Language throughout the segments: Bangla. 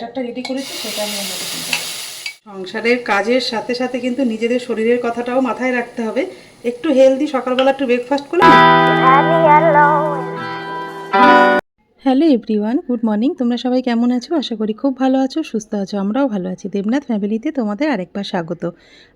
ব্যাটারটা রেডি করেছি সেটা আমি ওর মধ্যে সংসারের কাজের সাথে সাথে কিন্তু নিজেদের শরীরের কথাটাও মাথায় রাখতে হবে। একটু হেলদি সকালবেলা একটু ব্রেকফাস্ট করলে না? Hello everyone, good morning. তোমরা সবাই কেমন আছো? আশা করি খুব ভালো আছো, সুস্থ আছো, আমরাও ভালো আছি। দেবনাথ ফ্যামিলিতে তোমাদের আরেকবার স্বাগত।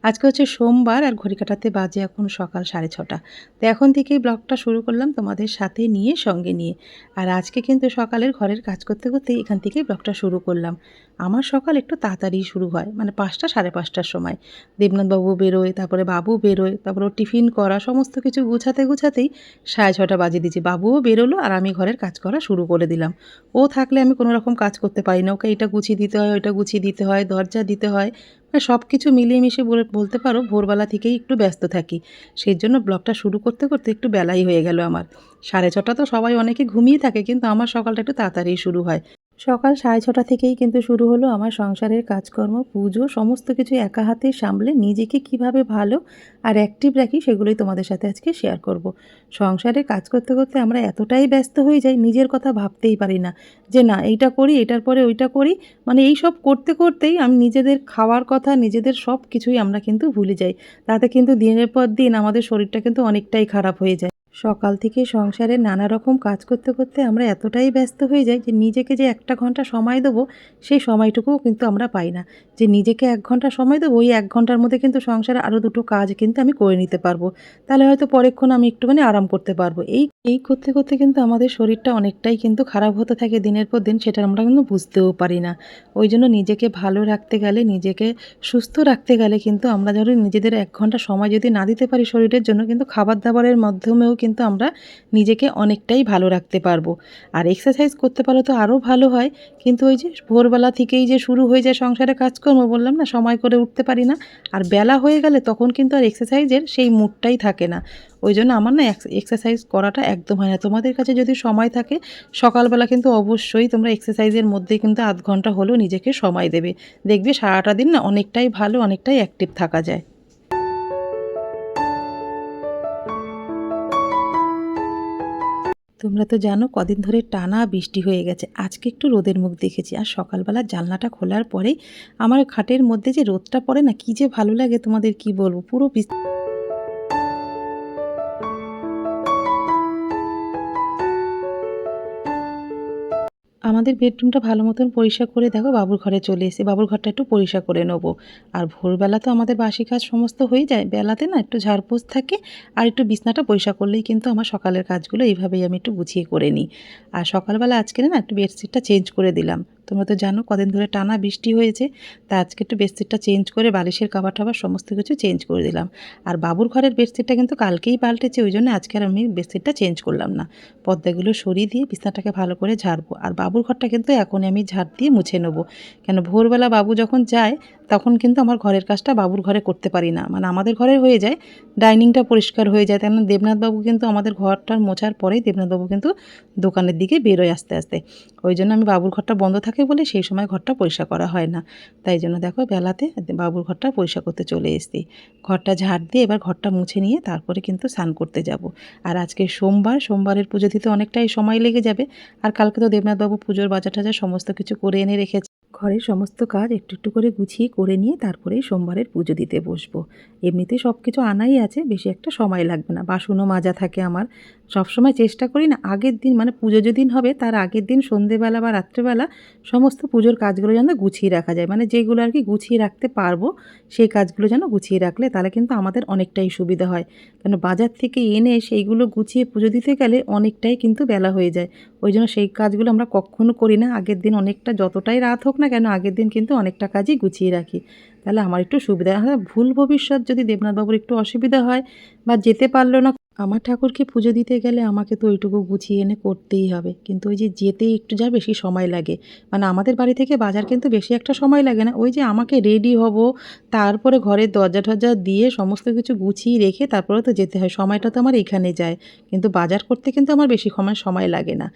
আজকে হচ্ছে সোমবার আর ঘড়ি কাটাতে বাজে এখন সকাল সাড়ে ছটা। তো এখন থেকেই ব্লগটা শুরু করলাম তোমাদের সাথে নিয়ে, সঙ্গে নিয়ে। আর আজকে কিন্তু সকালের ঘরের কাজ করতে করতে এখান থেকেই ব্লগটা শুরু করলাম। আমার সকাল একটু তাড়াতাড়ি শুরু হয় মানে পাঁচটা সাড়ে পাঁচটার সময়। দেবনাথবাবু বেরোয়, তারপরে বাবু বেরোয়, তারপরে টিফিন করা, সমস্ত কিছু গুছাতে গুছাতেই সাড়ে ছটা বাজে দিয়েছি। বাবুও বেরোলো আর আমি ঘরের কাজ করা শুরু করে দিলাম। ও থাকলে আমি কোনো রকম কাজ করতে পারি না। ওকে এটা গুছিয়ে দিতে হয়, ওইটা গুছিয়ে দিতে হয়, দরজা দিতে হয়। মানে সব কিছু মিলিয়ে মিশিয়ে বলতে পারো, ভোরবেলা থেকেই একটু ব্যস্ত থাকি। সেই জন্য ব্লগটা শুরু করতে করতে একটু বেলাই হয়ে গেল আমার। সাড়ে ছটা তো সবাই অনেকে ঘুমিয়ে থাকে, কিন্তু আমার সকালটা একটু তাড়াতাড়ি শুরু হয়। সকাল সাড়ে ছটা থেকেই কিন্তু শুরু হলো আমার সংসারের কাজকর্ম, পুজো, সমস্ত কিছু একা হাতে সামলে নিজেকে কীভাবে ভালো আর অ্যাক্টিভ রাখি সেগুলোই তোমাদের সাথে আজকে শেয়ার করব। সংসারে কাজ করতে করতে আমরা এতটাই ব্যস্ত হয়ে যাই, নিজের কথা ভাবতেই পারি না যে না, এইটা করি, এটার পরে ওইটা করি। মানে এই সব করতে করতেই আমি নিজেদের খাওয়ার কথা, নিজেদের সব কিছুই আমরা কিন্তু ভুলে যাই। তাতে কিন্তু দিনের পর দিন আমাদের শরীরটা কিন্তু অনেকটাই খারাপ হয়ে যায়। সকাল থেকে সংসারে নানা রকম কাজ করতে করতে আমরা এতটাই ব্যস্ত হয়ে যাই যে নিজেকে যে একটা ঘণ্টা সময় দেবো, সেই সময়টুকুও কিন্তু আমরা পাই না। যে নিজেকে এক ঘণ্টা সময় দেবো, ওই এক ঘণ্টার মধ্যে কিন্তু সংসারে আরও দুটো কাজ কিন্তু আমি করে নিতে পারব। তাহলে হয়তো পরেক্ষণ আমি একটুখানি আরাম করতে পারব। এই এই করতে করতে কিন্তু আমাদের শরীরটা অনেকটাই কিন্তু খারাপ হতে থাকে দিনের পর দিন, সেটা আমরা কিন্তু বুঝতেও পারি না। ওই জন্য নিজেকে ভালো রাখতে গেলে, নিজেকে সুস্থ রাখতে গেলে কিন্তু আমরা ধরো নিজেদের এক ঘণ্টা সময় যদি না দিতে পারি শরীরের জন্য, কিন্তু খাবার দাবারের মাধ্যমেও কিন্তু আমরা নিজেকে অনেকটাই ভালো রাখতে পারব। আর এক্সারসাইজ করতে পারলে তো আরও ভালো হয়। কিন্তু ওই যে ভোরবেলা থেকেই যে শুরু হয়ে যায় সংসারে কাজকর্ম, বললাম না, সময় করে উঠতে পারি না। আর বেলা হয়ে গেলে তখন কিন্তু আর এক্সারসাইজের সেই মুডটাই থাকে না। ওই জন্য আমার না এক্সারসাইজ করাটা একদম হয় না। তোমাদের কাছে যদি সময় থাকে, সকালবেলা কিন্তু অবশ্যই তোমরা এক্সারসাইজের মধ্যে কিন্তু আধ ঘণ্টা হলেও নিজেকে সময় দেবে। দেখবে সারাটা দিন না অনেকটাই ভালো, অনেকটাই অ্যাক্টিভ থাকা যায়। তোমরা তো জানো কদিন ধরে টানা বৃষ্টি হয়ে গেছে। আজকে একটু রোদের মুখ দেখেছি। আর সকালবেলা জানলাটা খোলার পরে আমার খাটের মধ্যে যে রোদটা পড়ে না, কী যে ভালো লাগে তোমাদের কি বলব? পুরো আমাদের বেডরুমটা ভালো মতন পরিষ্কার করে দেখো, বাবুর ঘরে চলে এসে বাবুর ঘরটা একটু পরিষ্কার করে নেব। আর ভোরবেলা তো আমাদের বাসি কাজ সমস্ত হয়ে যায়, বেলাতে না একটু ঝাড়পোছ থাকে আর একটু বিছনাটা পরিষ্কার করলেই কিন্তু আমার সকালের কাজগুলো এইভাবেই আমি একটু গুছিয়ে করে নিই। আর সকালবেলা আজকে না একটু বেডশিটটা চেঞ্জ করে দিলাম। তোমরা তো জানো কদিন ধরে টানা বৃষ্টি হয়েছে, তা আজকে একটু বেডশিটটা চেঞ্জ করে বালিশের কাবার টাবার সমস্ত কিছু চেঞ্জ করে দিলাম। আর বাবুর ঘরের বেডশিটটা কিন্তু কালকেই পাল্টেছে, ওই জন্য আজকে আর আমি বেডশিটটা চেঞ্জ করলাম না। পর্দাগুলো সরিয়ে দিয়ে বিছনাটাকে ভালো করে ঝাড়বো। আর বাবুর ঘরটা কিন্তু এখনই আমি ঝাড় দিয়ে মুছে নেব। কেন ভোরবেলা বাবু যখন যায় তখন কিন্তু আমার ঘরের কাজটা বাবুর ঘরে করতে পারি না। মানে আমাদের ঘরে হয়ে যায়, ডাইনিংটা পরিষ্কার হয়ে যায়। তেমন দেবনাথবাবু কিন্তু আমাদের ঘরটার মোছার পরেই দেবনাথবাবু কিন্তু দোকানের দিকে বেরোয় আস্তে আস্তে। ওই জন্য আমি বাবুর ঘরটা বন্ধ থাকে বলে সেই সময় ঘরটা পরিষ্কার করা হয় না। তাই জন্য দেখো বেলাতে বাবুর ঘরটা পরিষ্কার করতে চলে এসেছি। ঘরটা ঝাড় দিয়ে এবার ঘরটা মুছে নিয়ে তারপরে কিন্তু স্নান করতে যাব। আর আজকে সোমবার, সোমবারের পুজো দিতে অনেকটাই সময় লেগে যাবে। আর কালকে তো দেবনাথবাবু পুজোর বাজার টাজার সমস্ত কিছু করে এনে রেখেছে। ঘরের সমস্ত কাজ একটু একটু করে গুছিয়ে করে নিয়ে তারপরেই সোমবারের পুজো দিতে বসবো। এমনিতে সব কিছু আনাই আছে, বেশি একটা সময় লাগবে না। বাসনও মাজা থাকে আমার। সবসময় চেষ্টা করি না, আগের দিন মানে পুজো যেদিন হবে, তার আগের দিন সন্ধেবেলা বা রাত্রেবেলা সমস্ত পুজোর কাজগুলো যেন গুছিয়ে রাখা যায়। মানে যেগুলো আর কি গুছিয়ে রাখতে পারব, সেই কাজগুলো যেন গুছিয়ে রাখলে তাহলে কিন্তু আমাদের অনেকটাই সুবিধা হয়। কেন বাজার থেকে এনে সেইগুলো গুছিয়ে পুজো দিতে গেলে অনেকটাই কিন্তু বেলা হয়ে যায়। ওই জন্য সেই কাজগুলো আমরা কখনো করি না। আগের দিন অনেকটা যতটাই রাত হোক না কেন আগের দিন কিন্তু অনেকটা কাজই গুছিয়ে রাখি। তাহলে আমার একটু সুবিধা হয়। হ্যাঁ, ভুল ভবিষ্যৎ যদি দেবনাথবাবুর একটু অসুবিধা হয় বা যেতে পারল না আমার ঠাকুরকে পুজো দিতে গেলে আমাকে তো ওইটুকু গুছিয়ে এনে করতেই হবে। কিন্তু ওই যে যেতেই একটু যা বেশি সময় লাগে মানে আমাদের বাড়ি থেকে বাজার কিন্তু বেশি একটা সময় লাগে না। ওই যে আমাকে রেডি হব তারপরে ঘরের দরজা টরজা দিয়ে সমস্ত কিছু গুছিয়ে রেখে তারপরে তো যেতে হয়। সময়টা তো আমার এখানে যায়। কিন্তু বাজার করতে কিন্তু আমার বেশি সময় সময় লাগে না।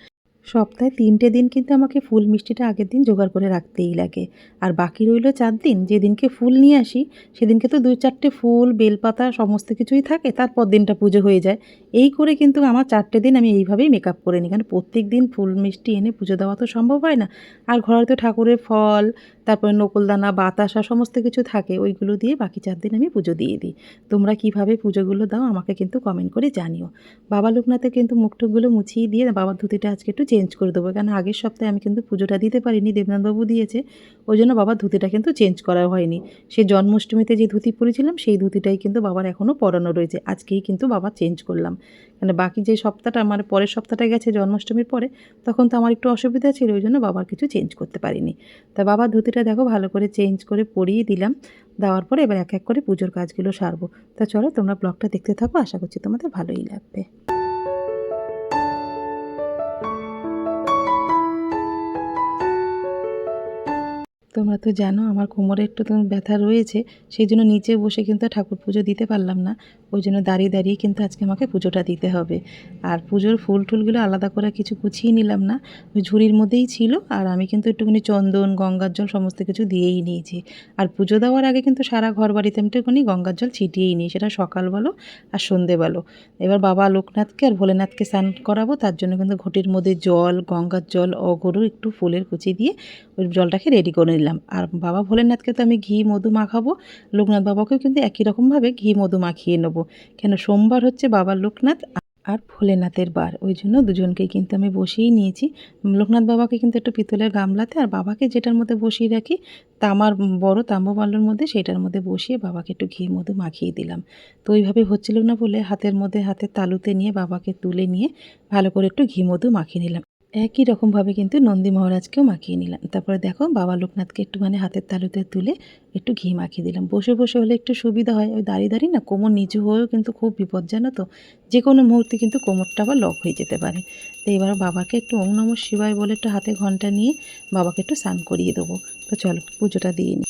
সপ্তাহে তিনটে দিন কিন্তু আমাকে ফুল মিষ্টিটা আগের দিন জোগাড় করে রাখতেই লাগে। আর বাকি রইল চার দিন, যেদিনকে ফুল নিয়ে আসি, সেদিনকে তো দুই চারটে ফুল, বেলপাতা, সমস্ত কিছুই থাকে, তারপর দিনটা পুজো হয়ে যায়। এই করে কিন্তু আমার চারটে দিন আমি এইভাবেই মেকআপ করে নিই। কারণ প্রত্যেক দিন ফুল মিষ্টি এনে পুজো দেওয়া তো সম্ভব হয় না। আর ঘরে তো ঠাকুরের ফল, তারপরে নকলদানা, বাতাসা, সমস্ত কিছু থাকে, ওইগুলো দিয়ে বাকি চার দিন আমি পুজো দিয়ে দিই। তোমরা কীভাবে পুজোগুলো দাও আমাকে কিন্তু কমেন্ট করে জানিও। বাবা লোকনাথে কিন্তু মুখটুকগুলো মুছিয়ে দিয়ে বাবার ধুতিটা আজকে একটু চেঞ্জ করে দেবো। কারণ আগের সপ্তাহে আমি কিন্তু পুজোটা দিতে পারিনি, দেবনাথবাবু দিয়েছে। ওই জন্য বাবার ধুতিটা কিন্তু চেঞ্জ করা হয়নি। সে জন্মাষ্টমীতে যে ধুতি পরেছিলাম, সেই ধুতিটাই কিন্তু বাবার এখনও পরানো রয়েছে। আজকেই কিন্তু বাবা চেঞ্জ করলাম। মানে বাকি যে সপ্তাহটা আমার পরের সপ্তাহটা গেছে জন্মাষ্টমীর পরে, তখন তো আমার একটু অসুবিধা ছিল, ওই জন্য বাবার কিছু চেঞ্জ করতে পারিনি। তা বাবার ধুতিটা দেখো, ভালো করে চেঞ্জ করে পরিয়ে দিলাম। দেওয়ার পরে এবার এক এক করে পুজোর কাজগুলো সারবো। তা চলো তোমরা ব্লগটা দেখতে থাকো, আশা করছি তোমাদের ভালোই লাগবে। তোমরা তো জানো, আমার কোমরে একটু তো ব্যথা রয়েছে সেই জন্য নিচে বসে কিন্তু ঠাকুর পুজো দিতে পারলাম না। ওই জন্য দাঁড়িয়ে দাঁড়িয়ে কিন্তু আজকে আমাকে পুজোটা দিতে হবে। আর পুজোর ফুল টুলগুলো আলাদা করে কিছু গুছিয়ে নিলাম না। ওই ঝুড়ির মধ্যেই ছিল, আর আমি কিন্তু একটুখানি চন্দন, গঙ্গার জল সমস্ত কিছু দিয়েই নিয়েছি। আর পুজো দেওয়ার আগে কিন্তু সারা ঘর বাড়িতে আমি একটুখানি গঙ্গার জল ছিটিয়েই নিই, সেটা সকাল বলো আর সন্ধে বলো। এবার বাবা লোকনাথকে আর ভোলেনাথকে স্নান করাবো, তার জন্য কিন্তু ঘটির মধ্যে জল, গঙ্গার জল অগরু একটু ফুলের কুচি দিয়ে ওই জলটাকে রেডি করে নিলাম। আর বাবা ভোলেনাথকে তো আমি ঘি, মধু মাখাবো, লোকনাথ বাবাকেও কিন্তু একই রকমভাবে ঘি, মধু মাখিয়ে নেব। কেন সোমবার হচ্ছে বাবা লোকনাথ আর ভোলেনাথের বার। ওই জন্য দুজনকেই কিন্তু আমি বসিয়েই নিয়েছি। লোকনাথ বাবাকে কিন্তু একটু পিতলের গামলাতে আর বাবাকে যেটার মধ্যে বসিয়ে রাখি, তামার বড় তাম্রবাল্যর মধ্যে সেটার মধ্যে বসিয়ে বাবাকে একটু ঘি, মধু মাখিয়ে দিলাম। তো ওইভাবে হচ্ছিল না বলে হাতের মধ্যে হাতের তালুতে নিয়ে বাবাকে তুলে নিয়ে ভালো করে একটু ঘি, মধু মাখিয়ে নিলাম। একই রকমভাবে কিন্তু নন্দী মহারাজকেও মাখিয়ে নিলাম। তারপরে দেখো বাবা লোকনাথকে একটুখানি হাতের তালুতে তুলে একটু ঘি মাখিয়ে দিলাম। বসে বসে হলে একটু সুবিধা হয়। ওই দাঁড়িয়ে দাঁড়িয়ে না কোমর নিচু হয়েও কিন্তু খুব বিপদ, জানো তো? যে কোনো মুহূর্তে কিন্তু কোমরটা আবার লক হয়ে যেতে পারে। তো এবার বাবাকে একটু ওম নম শিবায় বলে একটু হাতে ঘণ্টা নিয়ে বাবাকে একটু স্নান করিয়ে দেবো। তো চলো পুজোটা দিয়ে নিই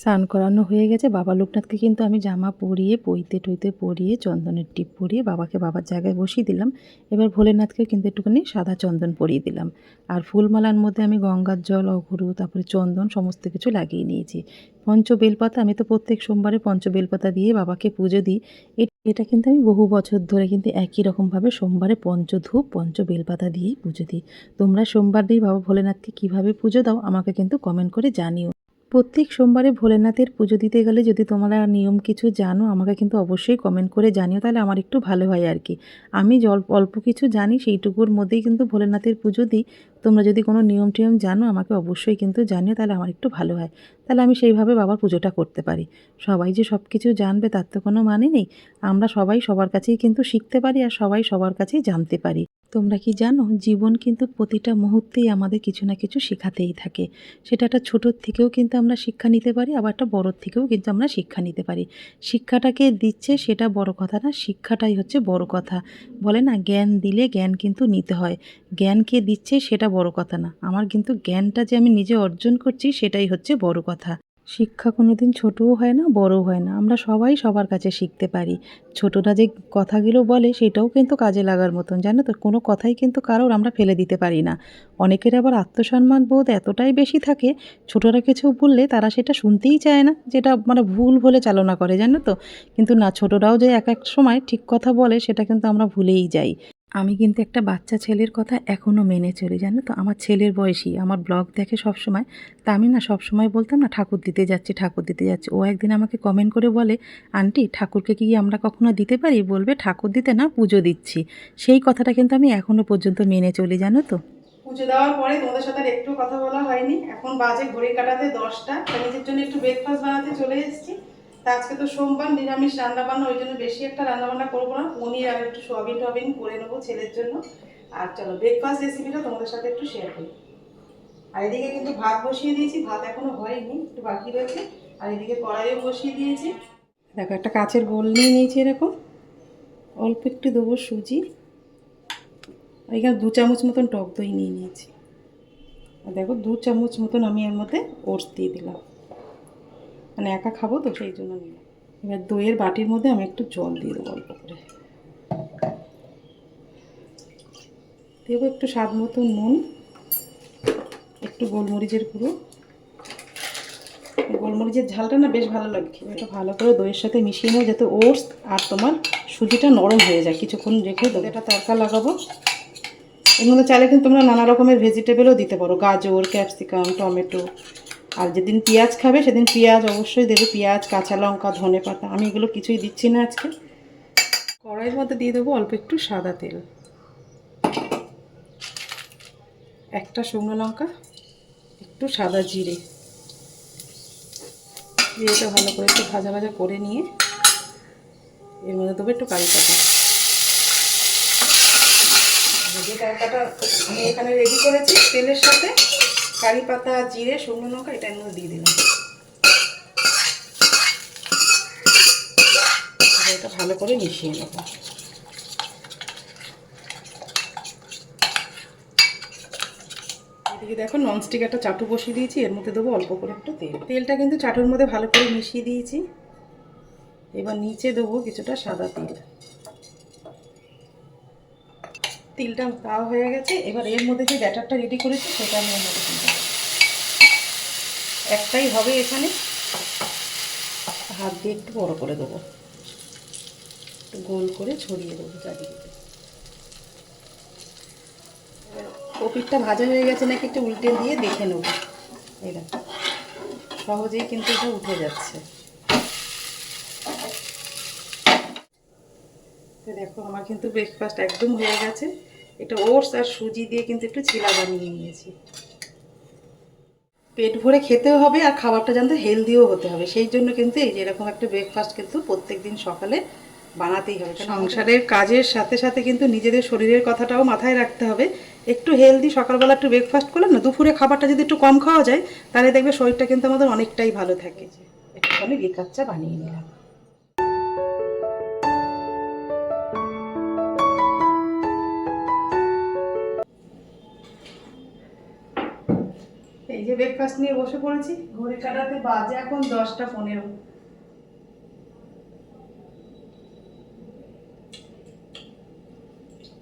স্নান করানো হয়ে গেছে। বাবা লোকনাথকে কিন্তু আমি জামা পরিয়ে, পইতে টইতে পরিয়ে, চন্দনের টিপ পরিয়ে বাবাকে বাবার জায়গায় বসিয়ে দিলাম। এবার ভোলেনাথকে কিন্তু একটুখানি সাদা চন্দন পরিয়ে দিলাম। আর ফুলমালার মধ্যে আমি গঙ্গার জল, অঘুরু, তারপরে চন্দন সমস্ত কিছু লাগিয়ে নিয়েছি। পঞ্চ বেলপাতা আমি তো প্রত্যেক সোমবারে পঞ্চ বেলপাতা দিয়ে বাবাকে পুজো দিই। এটা কিন্তু আমি বহু বছর ধরে কিন্তু একই রকমভাবে সোমবারে পঞ্চধূপ পঞ্চ বেলপাতা দিয়েই পুজো দিই। তোমরা সোমবার দিয়ে বাবা ভোলেনাথকে কীভাবে পুজো দাও, আমাকে কিন্তু কমেন্ট করে জানিও। প্রত্যেক সোমবারে ভোলেনাথের পুজো দিতে গেলে যদি তোমরা নিয়ম কিছু জানো, আমাকে কিন্তু অবশ্যই কমেন্ট করে জানিও, তাহলে আমার একটু ভালো হয় আর কি। আমি জল অল্প কিছু জানি, সেইটুকুর মধ্যেই কিন্তু ভোলেনাথের পুজো দিই। তোমরা যদি কোনো নিয়ম টিয়ম জানো, আমাকে অবশ্যই কিন্তু জানিও, তাহলে আমার একটু ভালো হয়। তাহলে আমি সেইভাবে বাবার পুজোটা করতে পারি। সবাই যে সব কিছু জানবে, তার তো কোনো মানে নেই। আমরা সবাই সবার কাছেই কিন্তু শিখতে পারি আর সবাই সবার কাছেই জানতে পারি। তোমরা কি জানো, জীবন কিন্তু প্রতিটা মুহূর্তেই আমাদের কিছু না কিছু শেখাতেই থাকে। সেটা একটা ছোটোর থেকেও কিন্তু আমরা শিক্ষা নিতে পারি, আবার একটা বড়োর থেকেও কিন্তু আমরা শিক্ষা নিতে পারি। শিক্ষাটাকে দিচ্ছে সেটা বড় কথা না, শিক্ষাটাই হচ্ছে বড় কথা। বলে না, জ্ঞান দিলে জ্ঞান কিন্তু নিতে হয়। জ্ঞানকে দিচ্ছে সেটা বড় কথা না। আমার কিন্তু জ্ঞানটা যে আমি নিজে অর্জন করছি, সেটাই হচ্ছে বড় কথা। শিক্ষা কোনো দিন ছোটও হয় না, বড়ও হয় না। আমরা সবাই সবার কাছে শিখতে পারি। ছোটরা যে কথাগুলো বলে সেটাও কিন্তু কাজে লাগার মতন, জানো তো? কোনো কথাই কিন্তু কারোর আমরা ফেলে দিতে পারি না। অনেকের আবার আত্মসম্মান বোধ এতটাই বেশি থাকে, ছোটরা কিছু বললে তারা সেটা শুনতেই চায় না, যেটা মানে ভুল বলে চালনা করে, জানো তো? কিন্তু না, ছোটরাও যে এক এক সময় ঠিক কথা বলে সেটা কিন্তু আমরা ভুলেই যাই। আমি কিন্তু একটা বাচ্চা ছেলের কথা এখনও মেনে চলি, জানো তো? আমার ছেলের বয়সী আমার ব্লগ দেখে সব সময় তা আমি না সব সময় বলতাম না, ঠাকুর দিতে যাচ্ছি, ঠাকুর দিতে যাচ্ছি। ও একদিন আমাকে কমেন্ট করে বলে, আন্টি, ঠাকুরকে কি আমরা কখনো দিতে পারি? বলবে, ঠাকুর দিতে না, পুজো দিচ্ছি। সেই কথাটা কিন্তু আমি এখনও পর্যন্ত মেনে চলি, জানো তো? পুজো দেওয়ার পরে তোমাদের সাথে একটু কথা বলা হয়নি। এখন বাজে ঘড়ি কাটাতে দশটা নিজের জন্য একটু ব্রেকফাস্ট বানাতে চলে এসেছি। আজকে তো সোমবার নিরামিষ রান্না বান্না ওই জন্য বেশি একটা রান্না বান্না করব না। পনির আর একটু সোয়াবিন টোয়াবিন করে নেব ছেলের জন্য। আর চলো ব্রেকফাস্ট রেসিপিটা তোমাদের সাথে একটু শেয়ার করি। আর এদিকে কিন্তু ভাত বসিয়ে দিয়েছি, ভাত এখনও হয়নি, একটু বাকি রয়েছে। আর এদিকে কড়াইও বসিয়ে দিয়েছি। দেখো, একটা কাচের বোল নিয়ে নিয়েছি এরকম। অল্প একটু দেবো সুজি। এখানে দু চামচ মতন টক দই নিয়ে নিয়েছি। আর দেখো, দু চামচ মতন আমি এর মধ্যে ওটস দিয়ে দিলাম। মানে একা খাব তো, সেই জন্য নিলাম। এবার দইয়ের বাটির মধ্যে আমি একটু জল দিয়ে দেবো অল্প করে। দেবো একটু স্বাদ মতো নুন, একটু গোলমরিচের গুঁড়ো। গোলমরিচের ঝালটা না বেশ ভালো লাগে। এটা ভালো করে দইয়ের সাথে মিশিয়ে নেব যাতে ওটস আর তোমার সুজিটা নরম হয়ে যায়। কিছুক্ষণ রেখে দেবো এটা তরকা লাগাবো। এর মধ্যে চাইলে কিন্তু তোমরা নানা রকমের ভেজিটেবলও দিতে পারো। গাজর ক্যাপসিকাম টমেটো আর যেদিন পেঁয়াজ খাবে, সেদিন পেঁয়াজ অবশ্যই দেবে। পেঁয়াজ, কাঁচা লঙ্কা, ধনে পাতা। আমি এগুলো কিছুই দিচ্ছি না আজকে। কড়াইয়ের মধ্যে দিয়ে দেবো অল্প একটু সাদা তেল। একটা শুকনো লঙ্কা, একটু সাদা জিরে। জিরেটা ভালো করে একটু ভাজা ভাজা করে নিয়ে এর মধ্যে দেবো একটু কারি পাতা। যে আমি এখানে রেডি করেছি তেলের সাথে। কারি পাতা, জিরে, শুকনো লঙ্কা, এটা এর মধ্যে দিয়ে দিলাম। এটা ভালো করে মিশিয়ে নেব। এদিকে দেখো ননস্টিক একটা চাটু বসিয়ে দিয়েছি, এর মধ্যে দেবো অল্প করে একটু তেল। তেলটা কিন্তু চাটুর মধ্যে ভালো করে মিশিয়ে দিয়েছি। এবার নিচে দেবো কিছুটা সাদা তেল। তিলটা দেওয়া হয়ে গেছে, এবার এর মধ্যে যে ব্যাটারটা রেডি করেছি, সেটা আমি এর মধ্যে। একটাই হবে এখানে। হাত দিয়ে একটু বড় করে দেবো। একটু গোল করে ছড়িয়ে দেবো চারিদিকে। কপিরটা ভাজা হয়ে গেছে নাকি একটু উল্টে দিয়ে দেখে নেব। এটা সহজেই কিন্তু এটা উঠে যাচ্ছে। দেখো, আমার কিন্তু ব্রেকফাস্ট একদম হয়ে গেছে। এটা ওটস আর সুজি দিয়ে কিন্তু একটু চিলা বানিয়ে নিয়েছি। পেট ভরে খেতেও হবে আর খাবারটা জানতে হেলদিও হতে হবে। সেই জন্য কিন্তু এই যে এরকম একটা ব্রেকফাস্ট কিন্তু প্রত্যেক দিন সকালে বানাতেই হবে। সংসারের কাজের সাথে সাথে কিন্তু নিজেদের শরীরের কথাটাও মাথায় রাখতে হবে। একটু হেলদি সকালবেলা একটু ব্রেকফাস্ট করলাম না দুপুরে খাবারটা যদি একটু কম খাওয়া যায় তাহলে দেখবে শরীরটা কিন্তু আমাদের অনেকটাই ভালো থাকে। একটুখানি লিকার চা বানিয়ে নিলাম। এই যে ব্রেকফাস্ট নিয়ে বসে পড়েছি, ঘড়ি কাটাতে বাজে এখন দশটা পনেরো।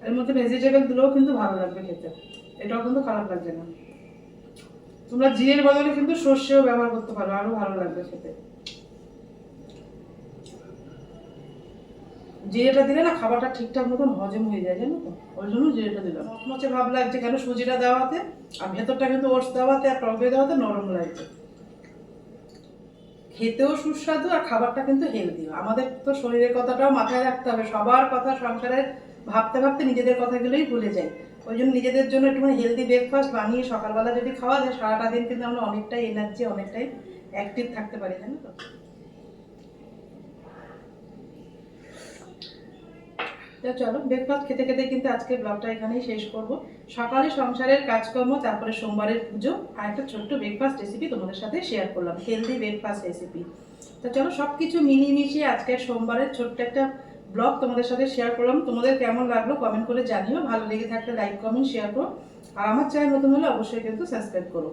এর মধ্যে ভেজিটেবল দিলেও কিন্তু ভালো লাগবে খেতে। এটাও কিন্তু খারাপ লাগবে না। তোমরা জিরের বদলে কিন্তু সর্ষেও ব্যবহার করতে পারো আরও ভালো লাগবে খেতে। জিরেটা দিলে না খাবারটা ঠিকঠাক মতন হজম হয়ে যায়, জানো তো? ওই জন্য জিরেটা দিলাম। মচমচে ভাব লাগছে, কেন সুজিটা দেওয়াতে? আর ভেতরটা কিন্তু ওটস দেওয়াতে আর টক দই দেওয়াতে নরম লাগছে খেতেও সুস্বাদু আর খাবারটা কিন্তু হেলদিও আমাদের তো শরীরের কথাটাও মাথায় রাখতে হবে। সবার কথা সংসারে ভাবতে ভাবতে নিজেদের কথাগুলোই ভুলে যাই ওই জন্য নিজেদের জন্য একটুখানি হেলদি ব্রেকফাস্ট বানিয়ে সকালবেলা যদি খাওয়া যায়, সারাটা দিন কিন্তু আমরা অনেকটাই এনার্জি অনেকটাই অ্যাক্টিভ থাকতে পারি, জানো তো? তো চলো ব্রেকফাস্ট খেতে খেতে কিন্তু আজকে ব্লগটা এখানেই শেষ করব। সকালে সংসারের কাজকর্ম, তারপরে সোমবারের পুজো আর একটা ছোট্ট ব্রেকফাস্ট রেসিপি তোমাদের সাথে শেয়ার করলাম হেলদি ব্রেকফাস্ট রেসিপি তো চলো সব কিছু মিলিয়ে মিশিয়ে আজকের সোমবারের ছোট্ট একটা ব্লগ তোমাদের সাথে শেয়ার করলাম। তোমাদের কেমন লাগল কমেন্ট করে জানিও, ভালো লেগে থাকলে লাইক কমেন্ট শেয়ার করো। আর আমার চ্যানেল নতুন হলে অবশ্যই কিন্তু সাবস্ক্রাইব করো।